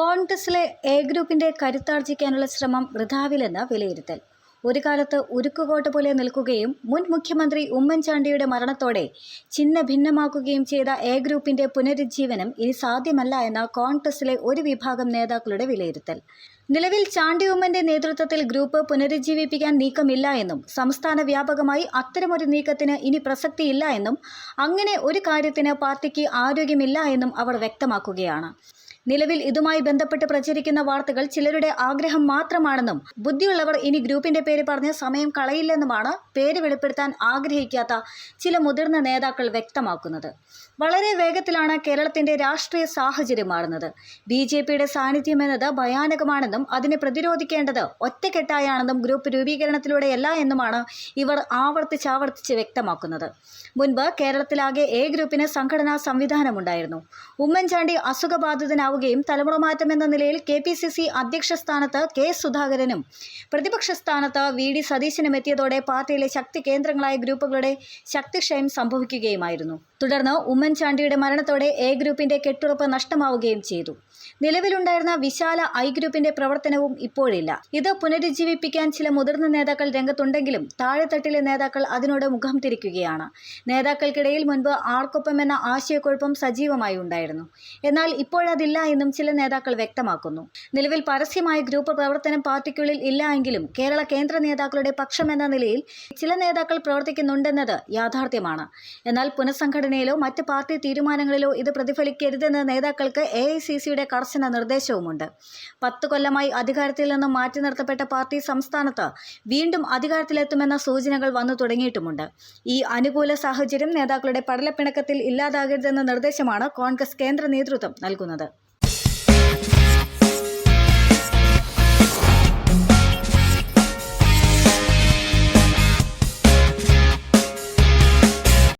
കോൺഗ്രസിലെ എ ഗ്രൂപ്പിന്റെ കരുത്താർജിക്കാനുള്ള ശ്രമം വൃഥാവിലെന്ന് വിലയിരുത്തൽ. ഒരു കാലത്ത് ഉരുക്കുകോട്ട പോലെ നിൽക്കുകയും മുൻ മുഖ്യമന്ത്രി ഉമ്മൻചാണ്ടിയുടെ മരണത്തോടെ ചിഹ്ന ഭിന്നമാക്കുകയും ചെയ്ത എ ഗ്രൂപ്പിന്റെ പുനരുജ്ജീവനം ഇനി സാധ്യമല്ല എന്ന കോൺഗ്രസിലെ ഒരു വിഭാഗം നേതാക്കളുടെ വിലയിരുത്തൽ. നിലവിൽ ചാണ്ടി ഉമ്മന്റെ നേതൃത്വത്തിൽ ഗ്രൂപ്പ് പുനരുജ്ജീവിപ്പിക്കാൻ നീക്കമില്ല എന്നും സംസ്ഥാന വ്യാപകമായി അത്തരമൊരു നീക്കത്തിന് ഇനി പ്രസക്തിയില്ല എന്നും അങ്ങനെ ഒരു കാര്യത്തിന് പാർട്ടിക്ക് ആരോഗ്യമില്ല എന്നും അവർ വ്യക്തമാക്കുകയാണ്. നിലവിൽ ഇതുമായി ബന്ധപ്പെട്ട് പ്രചരിക്കുന്ന വാർത്തകൾ ചിലരുടെ ആഗ്രഹം മാത്രമാണെന്നും ബുദ്ധിയുള്ളവർ ഇനി ഗ്രൂപ്പിന്റെ പേര് പറഞ്ഞ് സമയം കളയില്ലെന്നുമാണ് പേര് വെളിപ്പെടുത്താൻ ആഗ്രഹിക്കാത്ത ചില മുതിർന്ന നേതാക്കൾ വ്യക്തമാക്കുന്നത്. വളരെ വേഗത്തിലാണ് കേരളത്തിന്റെ രാഷ്ട്രീയ സാഹചര്യം മാറുന്നത്. ബി ജെ പിയുടെ സാന്നിധ്യം എന്നത് ഭയാനകമാണെന്നും അതിനെ പ്രതിരോധിക്കേണ്ടത് ഒറ്റക്കെട്ടായാണെന്നും ഗ്രൂപ്പ് രൂപീകരണത്തിലൂടെയല്ല എന്നുമാണ് ഇവർ ആവർത്തിച്ചാവർത്തിച്ച് വ്യക്തമാക്കുന്നത്. മുൻപ് കേരളത്തിലാകെ എ ഗ്രൂപ്പിന് സംഘടനാ സംവിധാനമുണ്ടായിരുന്നു. ഉമ്മൻചാണ്ടി അസുഖബാധിതനാവുകയും തലമുറ മാറ്റം എന്ന നിലയിൽ കെ പി സി സി അധ്യക്ഷ സ്ഥാനത്ത് കെ സുധാകരനും പ്രതിപക്ഷ സ്ഥാനത്ത് വി ഡി സതീശനും എത്തിയതോടെ പാർട്ടിയിലെ ശക്തി കേന്ദ്രങ്ങളായ ഗ്രൂപ്പുകളുടെ ശക്തിക്ഷയം സംഭവിക്കുകയുമായിരുന്നു തുടർന്ന് ഉമ്മൻചാണ്ടിയുടെ മരണത്തോടെ എ ഗ്രൂപ്പിന്റെ കെട്ടുറപ്പ് നഷ്ടമാവുകയും ചെയ്തു. നിലവിലുണ്ടായിരുന്ന വിശാല ഐ ഗ്രൂപ്പിന്റെ പ്രവർത്തനവും ഇപ്പോഴില്ല. ഇത് പുനരുജ്ജീവിപ്പിക്കാൻ ചില മുതിർന്ന നേതാക്കൾ രംഗത്തുണ്ടെങ്കിലും താഴെത്തട്ടിലെ നേതാക്കൾ അതിനോട് മുഖം തിരിക്കുകയാണ്. നേതാക്കൾക്കിടയിൽ മുൻപ് ആർക്കൊപ്പം എന്ന ആശയക്കുഴപ്പം സജീവമായി ഉണ്ടായിരുന്നു. എന്നാൽ ഇപ്പോഴതില്ല എന്നും ചില നേതാക്കൾ വ്യക്തമാക്കുന്നു. നിലവിൽ പരസ്യമായ ഗ്രൂപ്പ് പ്രവർത്തനം പാർട്ടിക്കുള്ളിൽ ഇല്ല എങ്കിലും കേരള കേന്ദ്ര നേതാക്കളുടെ പക്ഷമെന്ന നിലയിൽ ചില നേതാക്കൾ പ്രവർത്തിക്കുന്നുണ്ടെന്നത് യാഥാർത്ഥ്യമാണ്. എന്നാൽ പുനഃസംഘടനയിലോ മറ്റ് പാർട്ടി തീരുമാനങ്ങളിലോ ഇത് പ്രതിഫലിക്കരുതെന്ന് നേതാക്കൾക്ക് എ ഐ സി സിയുടെ കർശന നിർദ്ദേശവുമുണ്ട്. പത്ത് കൊല്ലമായി അധികാരത്തിൽ നിന്നും മാറ്റി നിർത്തപ്പെട്ട പാർട്ടി സംസ്ഥാനത്ത് വീണ്ടും അധികാരത്തിലെത്തുമെന്ന സൂചനകൾ വന്നു തുടങ്ങിയിട്ടുമുണ്ട്. ഈ അനുകൂല സാഹചര്യം നേതാക്കളുടെ പടലപ്പിണക്കത്തിൽ ഇല്ലാതാകരുതെന്ന നിർദ്ദേശമാണ് കോൺഗ്രസ് കേന്ദ്ര നേതൃത്വം നൽകുന്നത്.